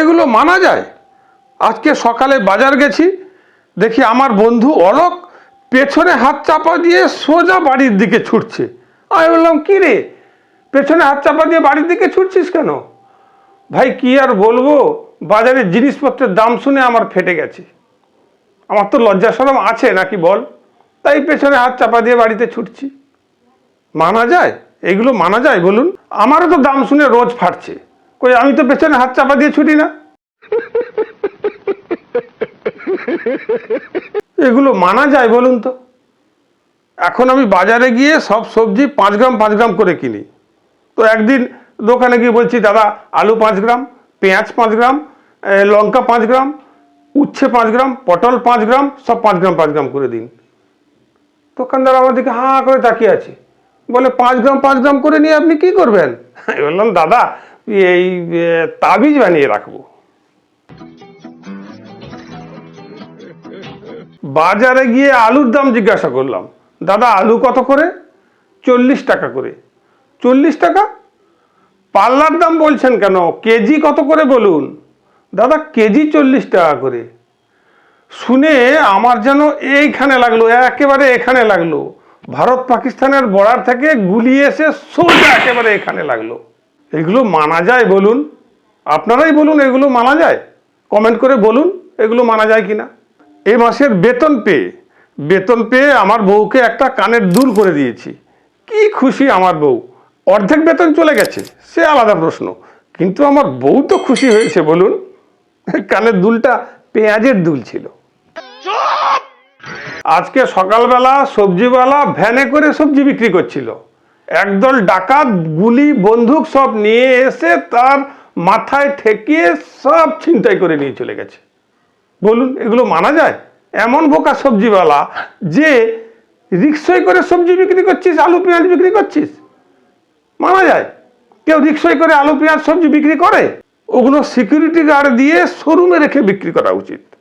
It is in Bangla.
এগুলো মানা যায়। আজকে সকালে বাজার গেছি, দেখি আমার বন্ধু অলোক পেছনে হাত চাপা দিয়ে সোজা বাড়ির দিকে ছুটছে। আমি বললাম, কি রে? পেছনে হাত চাপা দিয়ে বাড়ির দিকে ছুটছিস কেন? ভাই, কি আর বলব? বাজারের জিনিসপত্রের দাম শুনে আমার ফেটে গেছে। আমার তো লজ্জা সরম আছে, নাকি বল? তাই পেছনে হাত চাপা দিয়ে বাড়িতে ছুটছি। মানা যায়? এগুলো মানা যায়? বলুন। আমারও তো দাম শুনে রোজ ফাটছে। কই, আমি তো পেছনে হাত চাপা দিয়ে ছুটি না। এগুলো মানা যায় বলুন তো। এখন আমি বাজারে গিয়ে সব সবজি পাঁচ গ্রাম পাঁচ গ্রাম করে কিনি। তো একদিন দোকানে গিয়ে বলছি, দাদা, আলু পাঁচ গ্রাম, পেঁয়াজ পাঁচ গ্রাম লঙ্কা পাঁচ গ্রাম, উচ্ছে পাঁচ গ্রাম, পটল পাঁচ গ্রাম, সব পাঁচ গ্রাম পাঁচ গ্রাম করে দিন। দোকানদার আমার দিকে হাঁ করে তাকিয়ে আছে। বলে, পাঁচ গ্রাম পাঁচ গ্রাম করে নিয়ে আপনি কি করবেন? বললাম, দাদা এই তাবিজ বানিয়ে রাখব। বাজারে গিয়ে আলুর দাম জিজ্ঞাসা করলাম। দাদা, আলু কত করে? চল্লিশ টাকা করে। চল্লিশ টাকা? পাল্লার দাম বলছেন কেন? কেজি কত করে বলুন? দাদা, কেজি চল্লিশ টাকা করে। শুনে আমার যেন এইখানে লাগল, একেবারে এখানে লাগল। ভারত পাকিস্তানের বর্ডার থেকে গুলি এসে সোজা একেবারে এখানে লাগল। এগুলো মানা যায় বলুন। আপনারাই বলুন এগুলো মানা যায়। কমেন্ট করে বলুন এগুলো মানা যায় কি না এই মাসের বেতন পেয়ে বেতন পেয়ে আমার বউকে একটা কানের দুল করে দিয়েছি। কি খুশি আমার বউ। অর্ধেক বেতন চলে গেছে, সে আলাদা প্রশ্ন। কিন্তু আমার বউ তো খুশি হয়েছে বলুন। কানের দুলটা পেঁয়াজের দুল ছিল। আজকে সকালবেলা সবজিওয়ালা ভ্যানে করে সবজি বিক্রি করছিল। একদল ডাকাত, গুলি, বন্দুক সব নিয়ে এসে তার মাথায় ঠেকিয়ে সব ছিনতাই করে নিয়ে চলে গেছে। বলুন, এগুলো মানা যায়? এমন বোকা সবজিওয়ালা যে রিক্সয় করে সবজি বিক্রি করছিস, আলু, পেঁয়াজ বিক্রি করছিস? মানা যায়? কেউ রিক্সয় করে আলু, পেঁয়াজ, সবজি বিক্রি করে? ওগুলো সিকিউরিটি গার্ড দিয়ে শোরুমে রেখে বিক্রি করা উচিত।